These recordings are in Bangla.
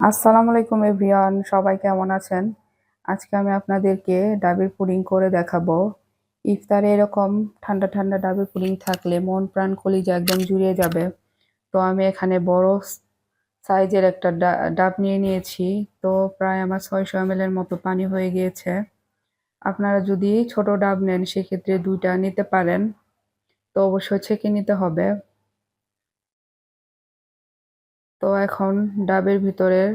আসসালামু আলাইকুম এভরিওয়ান, সবাই কেমন আছেন? আজকে আমি আপনাদেরকে ডাবের পুডিং করে দেখাবো। ইফতারে এরকম ঠান্ডা ঠান্ডা ডাবের পুডিং থাকলে মন প্রাণ কলিজা একদম জুড়িয়ে যাবে। তো আমি এখানে বড় সাইজের একটা ডাব নিয়ে নিয়েছি। তো প্রায় আমার ছয়শো এম এর মতো পানি হয়ে গিয়েছে। আপনারা যদি ছোট ডাব নেন, সেক্ষেত্রে দুইটা নিতে পারেন। তো অবশ্যই ছেঁকে নিতে হবে। তো এখন ডাবের ভিতরের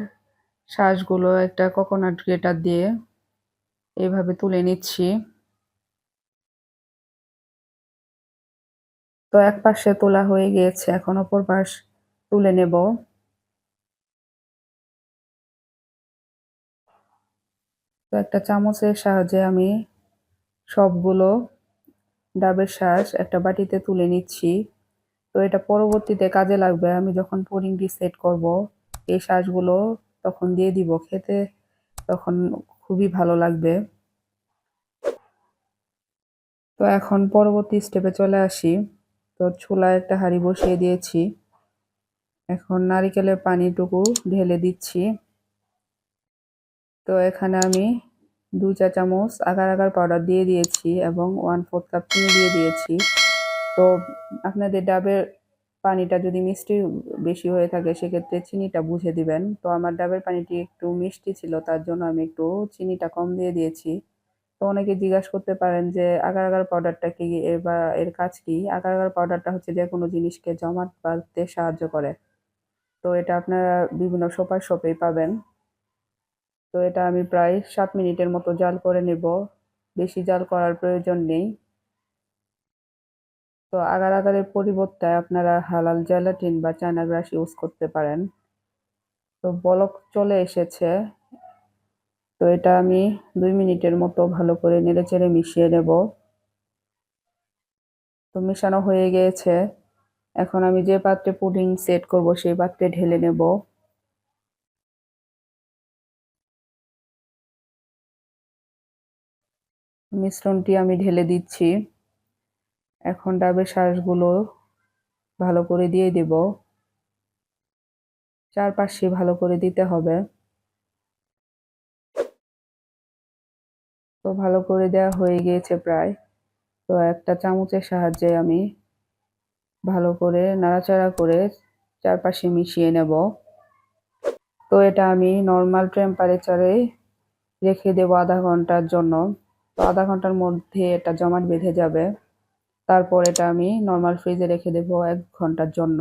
শ্বাসগুলো একটা কোকোনাট গ্রেটার দিয়ে এইভাবে তুলে নিচ্ছি। তো এক পাশে তোলা হয়ে গিয়েছে, এখন অপর পাশ তুলে নেব। তো একটা চামচের সাহায্যে আমি সবগুলো ডাবের শ্বাস একটা বাটিতে তুলে নিচ্ছি। তো এটা পরবর্তীতে কাজে লাগবে। আমি যখন পুডিংটি সেট করব, এই শাঁসগুলো তখন দিয়ে দিব খেতে, তখন খুবই ভালো লাগবে। তো এখন পরবর্তী স্টেপে চলে আসি। তো ছোলা একটা হাঁড়ি বসিয়ে দিয়েছি। এখন নারিকেলের পানিটুকু ঢেলে দিচ্ছি। তো এখানে আমি দু চা চামচ আগার আগার পাউডার দিয়ে দিয়েছি এবং ওয়ান ফোর্থ কাপ চিনি দিয়ে দিয়েছি। তো আপনাদের ডাবের পানিটা যদি মিষ্টি বেশি হয়ে থাকে, সেক্ষেত্রে চিনিটা বুঝে দিবেন। তো আমার ডাবের পানিটি একটু মিষ্টি ছিল, তার জন্য আমি একটু চিনিটা কম দিয়ে দিয়েছি। তো অনেকে জিজ্ঞাসা করতে পারেন যে, আগার আগার পাউডারটা কি এর বা এর কাজ কি? আগার আগার পাউডারটা হচ্ছে যে কোনো জিনিসকে জমাট বাঁধতে সাহায্য করে। তো এটা আপনারা বিভিন্ন সোপার শপেই পাবেন। তো এটা আমি প্রায় সাত মিনিটের মতো জাল করে নেব। বেশি জাল করার প্রয়োজন নেই। তো আগার আগারের পরিবর্তে আপনারা হালাল জেলাটিন বা চায়না গ্রাস ইউজ করতে পারেন। তো বলক চলে এসেছে। তো এটা আমি দুই মিনিটের মতো ভালো করে নেড়ে চেড়ে মিশিয়ে নেব। তো মেশানো হয়ে গিয়েছে। এখন আমি যে পাত্রে পুডিং সেট করব সেই পাত্রে ঢেলে নেব। মিশ্রণটি আমি ঢেলে দিচ্ছি। এখন ডাবের শ্বাসগুলো ভালো করে দিয়ে দেব। চারপাশে ভালো করে দিতে হবে। তো ভালো করে দেওয়া হয়ে গিয়েছে প্রায়। তো একটা চামচের সাহায্যে আমি ভালো করে নাড়াচাড়া করে চারপাশে মিশিয়ে নেব। তো এটা আমি নর্মাল টেম্পারেচারে রেখে দেবো আধা ঘণ্টার জন্য। তো আধা ঘণ্টার মধ্যে এটা জমাট বেঁধে যাবে। তারপর এটা আমি নর্মাল ফ্রিজে রেখে দেবো এক ঘণ্টার জন্য।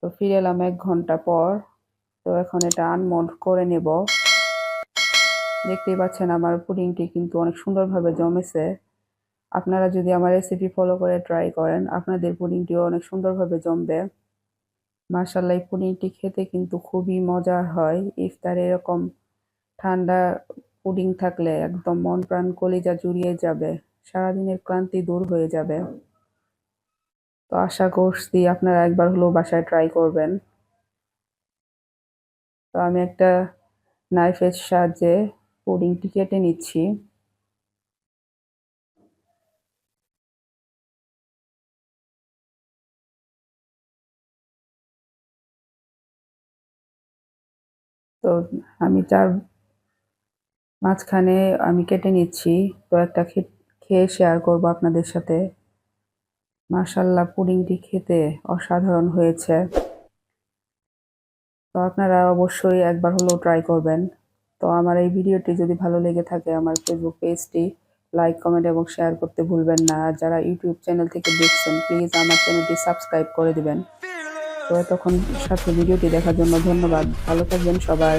তো ফিরে এলাম এক ঘণ্টা পর। তো এখন এটা আনমোল্ড করে নেব। দেখতেই পাচ্ছেন আমার পুডিংটি কিন্তু অনেক সুন্দরভাবে জমেছে। আপনারা যদি আমার রেসিপি ফলো করে ট্রাই করেন, আপনাদের পুডিংটিও অনেক সুন্দরভাবে জমবে। মার্শাল্লাহ এই পুডিংটি খেতে কিন্তু খুবই মজার হয়। ইফতারে এরকম ঠান্ডা পুডিং থাকলে একদম মন প্রাণ কলিজা জুড়িয়ে যাবে। সারাদিনের ক্লান্তি দূর হয়ে যাবে। তো আশা করছি আপনারা একবার হলেও বাসায় ট্রাই করবেন। তো আমি একটা নাইফের সাহায্যে পুডিংটি কেটে নিচ্ছি। তো আমি চার মাঝখানে আমি কেটে নিচ্ছি। তো একটা খেয়ে শেয়ার করব আপনাদের সাথে। মাশাল্লাহ পুডিংটি খেতে অসাধারণ হয়েছে। তো আপনারা অবশ্যই একবার হলেও ট্রাই করবেন। তো আমার এই ভিডিওটি যদি ভালো লেগে থাকে, আমার ফেসবুক পেজটি লাইক কমেন্ট এবং শেয়ার করতে ভুলবেন না। আর যারা ইউটিউব চ্যানেল থেকে দেখছেন প্লিজ আমার চ্যানেলটি সাবস্ক্রাইব করে দিবেন। তো এতক্ষণ সাথে ভিডিওটি দেখার জন্য ধন্যবাদ। ভালো থাকবেন সবাই।